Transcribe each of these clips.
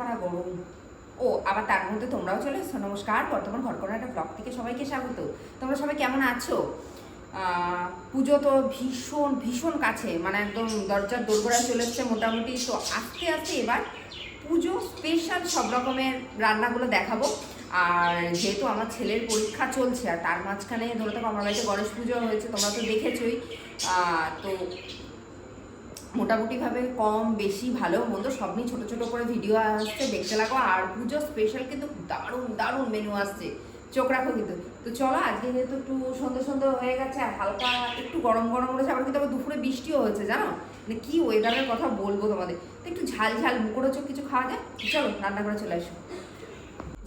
পারা গরম ও, আবার তার মধ্যে তোমরাও চলে এসছো। নমস্কার, বর্তমান ঘরকরা একটা ব্লগ থেকে সবাইকে স্বাগত। তোমরা সবাই কেমন আছো? পুজো তো ভীষণ ভীষণ কাছে। মানে একদম দরজার দোরগোড়ায় চলে এসছে মোটামুটি। তো আস্তে আস্তে এবার পুজো স্পেশাল সব রকমের রান্নাগুলো দেখাবো। আর যেহেতু আমার ছেলের পরীক্ষা চলছে, আর তার মাঝখানে ধরে থাকো, আমার বাড়িতে গণেশ পুজো হয়েছে, তোমরা তো দেখেছই। তো মোটামুটিভাবে কম, বেশি ভালো মন্দ, সব নিয়ে ছোটো ছোটো করে ভিডিও আসছে। দেখতে লাগো, আর পুজো স্পেশাল কিন্তু দারুণ দারুণ মেনু আসছে। চোখ রাখো কিন্তু। তো চলো, আজকে যেহেতু একটু সন্ধ্যে সন্ধ্যে হয়ে গেছে, আর হালকা একটু গরম গরম রয়েছে আবার কিন্তু আবার দুপুরে বৃষ্টিও হয়েছে জানো? মানে কি ওয়েদারের কথা বলব তোমাদের? তো একটু ঝাল ঝাল মুখরোচক কিছু খাওয়া যায় চলো, রান্না করে চলে আসো।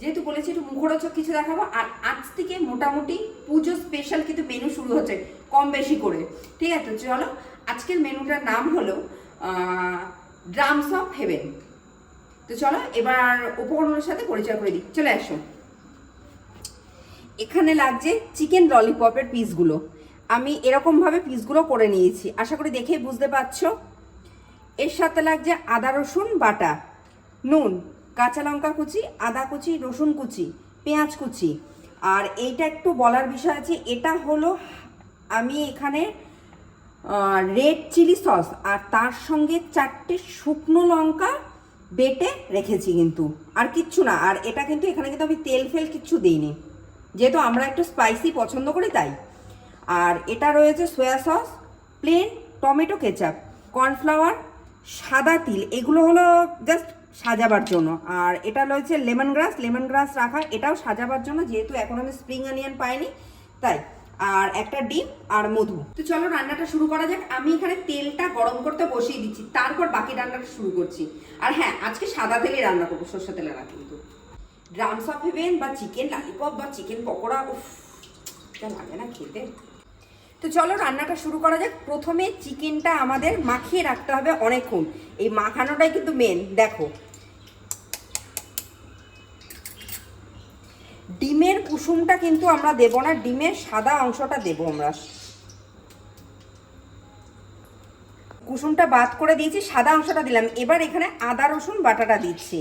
যেহেতু বলেছি একটু মুখরোচক কিছু দেখাবো, আর আজ থেকে মোটামুটি পুজো স্পেশাল কিন্তু মেনু শুরু হচ্ছে, কম বেশি করে। ঠিক আছে, চলো আজকের মেনুটার নাম হলো ড্রামস অফ হেভেন তো চলো, এবার উপকরণের সাথে পরিচয় করে দিই। চলে আসো। এখানে লাগছে চিকেন ললিপপের পিসগুলো আমি এরকমভাবে পিসগুলো করে নিয়েছি। আশা করি দেখেই বুঝতে পারছ। এর সাথে লাগছে আদা, রসুন, বাটা। নুন, কাঁচা লঙ্কা কুচি, আদা কুচি, রসুন কুচি, পেঁয়াজ কুচি। আর এইটা একটু বলার বিষয় আছে, এটা হলো আমি এখানে রেড চিলি সস আর তার সঙ্গে চারটে শুকনো লঙ্কা বেটে রেখেছি কিন্তু। আর কিচ্ছু না, আর এটা কিন্তু এখানে কিন্তু আমি তেল ফেল কিচ্ছু দিইনি। যেহেতু আমরা একটু স্পাইসি পছন্দ করি তাই। আর এটা রয়েছে soya sauce plain tomato ketchup cornflour সাদা তিল, এগুলো হলো জাস্ট সাজাবার জন্য। আর এটা রয়েছে লেমন গ্রাস লেমন গ্রাস রাখা, এটাও সাজাবার জন্য, যেহেতু এখন আমি স্প্রিং অনিয়ন পাইনি, তাই। আর একটা ডিম আর মধু। তো চলো রান্নাটা শুরু করা যাক। আমি এখানে তেলটা গরম করতে বসিয়ে দিচ্ছি। তারপর বাকি রান্নাটা শুরু করছি। আর হ্যাঁ আজকে সাদা তেলে রান্না করব, সর্ষে তেলে না কিন্তু। ড্রামস অফ হেভেন বা চিকেন লালিপপ বা চিকেন পকোড়া, উফ লাগে না খেতে। তো চলো রান্নাটা শুরু করা যাক। প্রথমে চিকেনটা আমাদের মাখিয়ে রাখতে হবে অনেকক্ষণ। এই মাখানোটাই কিন্তু মেন দেখো ডিমের কুসুমটা কিন্তু আমরা দেব না, ডিমের সাদা অংশটা দেব আমরা। কুসুমটা বাদ করে দিয়েছি, সাদা অংশটা দিলাম। এবার এখানে আদা, রসুন, বাটাটা দিচ্ছি।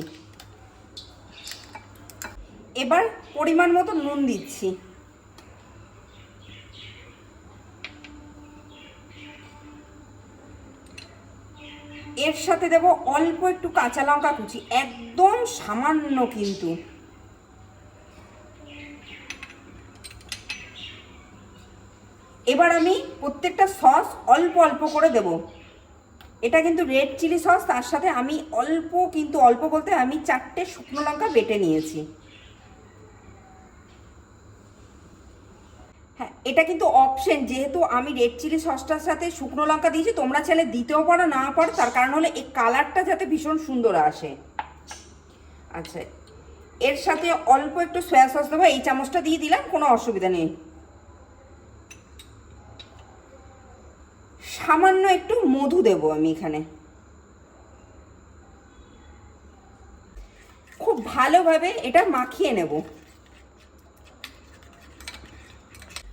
এবার পরিমাণ মতো নুন দিচ্ছি। এর সাথে দেব অল্প একটু কাঁচা লঙ্কা কুচি, একদম সামান্য কিন্তু। এবার আমি প্রত্যেকটা সস অল্প অল্প করে দেব। এটা কিন্তু রেড চিলি সস তার সাথে আমি অল্প কিন্তু অল্প বলতে আমি চারটে শুকনো লঙ্কা বেটে নিয়েছি। হ্যাঁ এটা কিন্তু অপশন যেহেতু আমি রেড চিলি সসটার সাথে শুকনো লঙ্কা দিয়েছি, তোমরা চাইলে দিতেও পারো না পারো, তার কারণ হলে এই কালারটা যাতে ভীষণ সুন্দর আসে। আচ্ছা এর সাথে অল্প একটু সয়া সস দেবো, এই চামচটা দিয়ে দিলাম, কোনো অসুবিধা নেই। সামান্য একটু মধু দেবো আমি এখানে। খুব ভালোভাবে এটা মাখিয়ে নেব।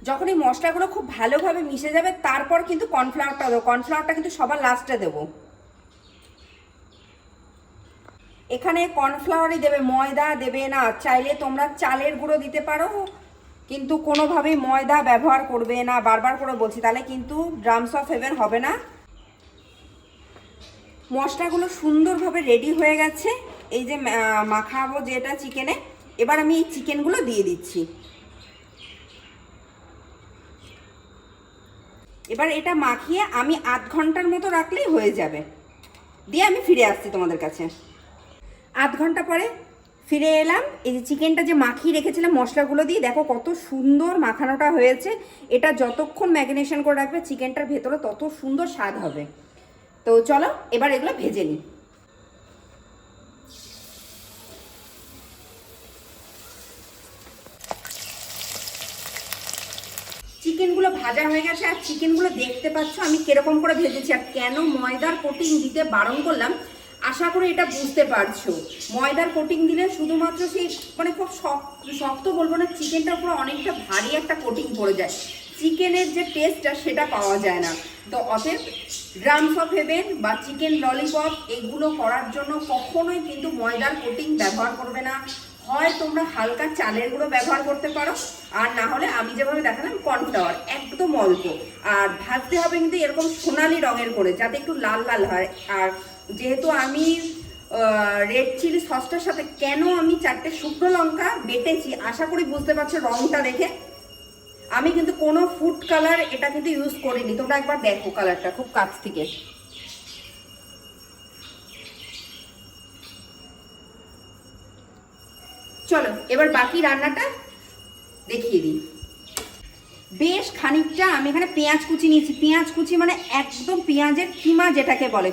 যখন এই মশলাগুলো খুব ভালোভাবে মিশে যাবে, তারপর কিন্তু কর্নফ্লাওয়ারটা দেবো। কর্নফ্লাওয়ারটা কিন্তু সবার লাস্টে দেবো। এখানে কর্নফ্লাওয়ারই দেবে, ময়দা দেবে না। চাইলে তোমরা চালের গুঁড়ো দিতে পারো। কিন্তু কোনোভাবেই ময়দা ব্যবহার করবে না। বারবার করে বলছি, তাহলে কিন্তু ড্রামস অফ হেভেন হবে না। মশলাগুলো সুন্দরভাবে রেডি হয়ে গেছে। এই যে মাখাবো যেটা চিকেনে এবার আমি এই চিকেনগুলো দিয়ে দিচ্ছি। এবার এটা মাখিয়ে আমি আধ ঘণ্টার মতো রাখলেই হয়ে যাবে। দিয়ে আমি ফিরে আসছি তোমাদের কাছে। আধ ঘণ্টা পরে ফিরে এলাম। এই যে চিকেনটা যে মাখিয়ে রেখেছিলাম মশলাগুলো দিয়ে, দেখো কত সুন্দর মাখানোটা হয়েছে। এটা যতক্ষণ ম্যাগনেশন করে রাখবে, চিকেনটার ভেতরে তত সুন্দর স্বাদ হবে। তো চলো, এবার এগুলো ভেজে নিই। চিকেনগুলো ভাজা হয়ে গেছে, আর চিকেনগুলো দেখতে পাচ্ছ আমি কীরকম করে ভেজেছি, আর কেন ময়দার কোটিং দিতে বারণ করলাম। আশা করি এটা বুঝতে পারছ। ময়দার কোটিং দিলে শুধুমাত্র সেই মানে খুব শক্ত বলব না, চিকেনটার উপরে অনেকটা ভারী একটা কোটিং পড়ে যায়। চিকেনের যে টেস্টটা সেটা পাওয়া যায় না। তো অতএব ড্রামস অফ হেভেন বা চিকেন ললিপপ এগুলো করার জন্য কখনোই কিন্তু ময়দার কোটিং ব্যবহার করবে না। হয় তোমরা হালকা চালের গুঁড়ো ব্যবহার করতে পারো, আর না হলে আমি যেভাবে দেখালাম কর্নফ্লাওয়ার, একদম অল্প। আর ভাজতে হবে কিন্তু এরকম সোনালি রঙের করে, যাতে একটু লাল লাল হয়। আর যেহেতু আমি রেড চিলি সসটার সাথে কেন আমি চারটে শুকনো লঙ্কা বেটেছি, আশা করি বুঝতে পারছ রংটা দেখে। আমি কিন্তু কোনো ফুড কালার এটা কিন্তু ইউজ করিনি। তোমরা একবার দেখো কালারটা খুব কাছ থেকে। চলো, এবার বাকি রান্নাটা দেখিয়ে দিই। বেশ খানিকটা আমি এখানে পেঁয়াজ কুচি নিয়েছি। পেঁয়াজ কুচি মানে একদম পেঁয়াজের কিমা যেটাকে বলে।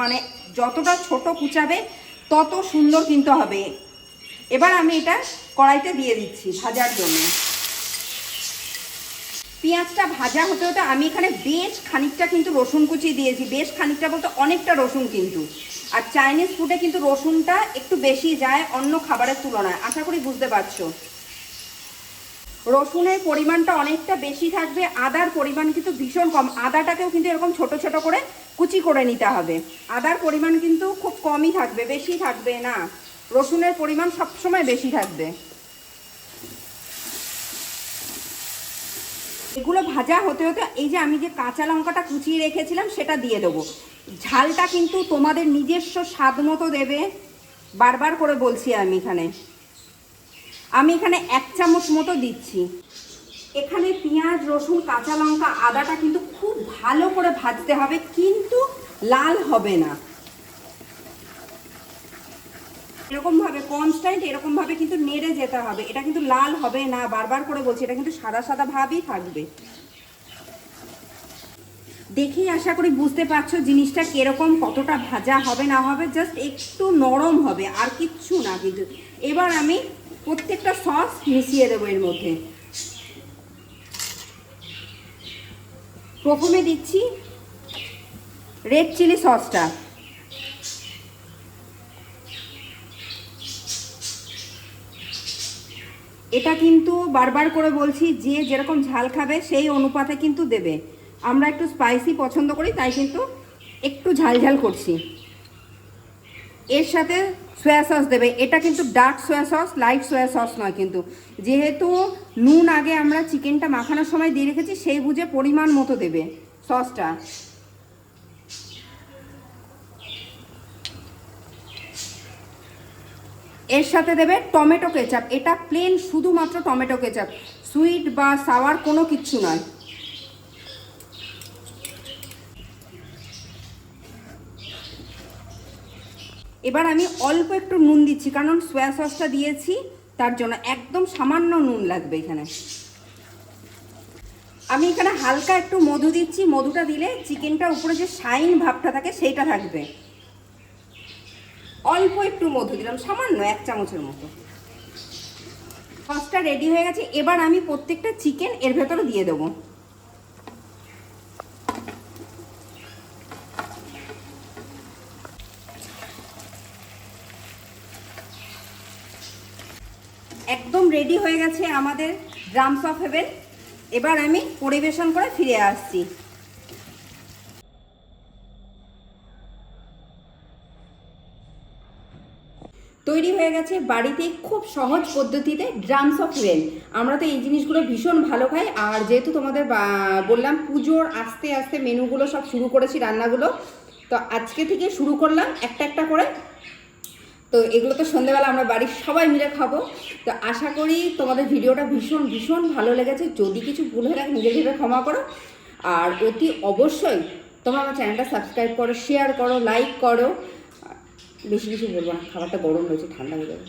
মানে যতটা ছোট কুচাবে, তত সুন্দর কিন্তু হবে। এবার আমি এটা কড়াইতে দিয়ে দিচ্ছি ভাজার জন্য। পেঁয়াজটা ভাজা হতে হতে আমি এখানে বেশ খানিকটা কিন্তু রসুন কুচি দিয়েছি। বেশ খানিকটা বলতে অনেকটা রসুন কিন্তু। আর চাইনিজ ফুডে কিন্তু রসুনটা একটু বেশি যায় অন্য খাবারের তুলনায়। আশা করি বুঝতে পারছ। রসুনের পরিমাণটা অনেকটা বেশি থাকবে, আদার পরিমাণ কিন্তু ভীষণ কম। আদাটাকেও কিন্তু এরকম ছোট ছোট করে কুচি করে নিতে হবে। আদার পরিমাণ কিন্তু খুব কমই থাকবে, বেশি থাকবে না। রসুনের পরিমাণ সবসময় বেশি থাকবে। এগুলো ভাজা হতে হতে এই যে আমি যে কাঁচা লঙ্কাটা কুচিয়ে রেখেছিলাম, সেটা দিয়ে দেবো। ঝালটা কিন্তু তোমাদের নিজস্ব স্বাদ মতো দেবে। বারবার করে বলছি আমি এখানে। আমি এখানে এক চামচ মতো দিচ্ছি। এখানে পেঁয়াজ, রসুন, কাঁচা লঙ্কা, আদাটা কিন্তু খুব ভালো করে ভাজতে হবে, কিন্তু লাল হবে না। এরকমভাবে কনস্ট্যান্ট এরকমভাবে কিন্তু নেড়ে যেতে হবে। এটা কিন্তু লাল হবে না, বারবার করে বলছি, এটা কিন্তু সাদা সাদা ভাবই থাকবে। দেখেই আশা করি বুঝতে পারছ জিনিসটা কীরকম, কতটা ভাজা হবে না হবে জাস্ট একটু নরম হবে, আর কিচ্ছু না কিন্তু। এবার আমি প্রত্যেকটা সস মিশিয়ে দেবো এর মধ্যে। প্রথমে দিচ্ছি রেড চিলি সসটা এটা কিন্তু বারবার করে বলছি, যে যেরকম ঝাল খাবে সেই অনুপাতে কিন্তু দেবে। আমরা একটু স্পাইসি পছন্দ করি, তাই কিন্তু একটু ঝাল ঝাল করছি। এর সাথে সয়া সস দেবে। এটা কিন্তু dark soya sauce light soya sauce নয় কিন্তু। যেহেতু নুন আগে আমরা চিকেনটা মাখানোর সময় দিয়ে রেখেছি, সেই বুঝে পরিমাণ মতো দেবে সসটা এর সাথে দেবে টমেটো কেচাপ। এটা প্লেন শুধুমাত্র টমেটো কেচাপ। সুইট বা সাওয়ার কোনো কিচ্ছু নয়। এবার আমি অল্প একটু নুন দিচ্ছি, কারণ সোয়া সসটা দিয়েছি, তার জন্য একদম সামান্য নুন লাগবে এখানে। আমি এখানে হালকা একটু মধু দিচ্ছি। মধুটা দিলে চিকেনটার উপরে যে শাইন ভাবটা থাকে, সেইটা থাকবে। অল্প একটু মধু দিলাম, সামান্য এক চামচের মতো। সসটা রেডি হয়ে গেছে, এবার আমি প্রত্যেকটা চিকেন এর ভেতরে দিয়ে দেবো। একদম রেডি হয়ে গেছে আমাদের ড্রামস অফ হেভেন। এবার আমি পরিবেশন করে ফিরে আসছি। তৈরি হয়ে গেছে বাড়িতে খুব সহজ পদ্ধতিতে ড্রামস অফ রেন আমরা তো এই জিনিসগুলো ভীষণ ভালো খাই, আর যেহেতু তোমাদের বললাম পুজোর আস্তে আস্তে মেনুগুলো সব শুরু করেছি রান্নাগুলো, তো আজকে থেকে শুরু করলাম একটা একটা করে। তো এগুলো তো সন্ধ্যেবেলা আমরা বাড়ির সবাই মিলে খাব। তো আশা করি তোমাদের ভিডিওটা ভীষণ ভীষণ ভালো লেগেছে। যদি কিছু ভুল হয়ে থাকে, নিজে ভেবে ক্ষমা করো। আর অতি অবশ্যই তোমরা আমার চ্যানেলটা সাবস্ক্রাইব করো শেয়ার করো লাইক করো। বেশি কিছু বলব না খাবারটা গরম রয়েছে ঠান্ডা হয়ে যাবে।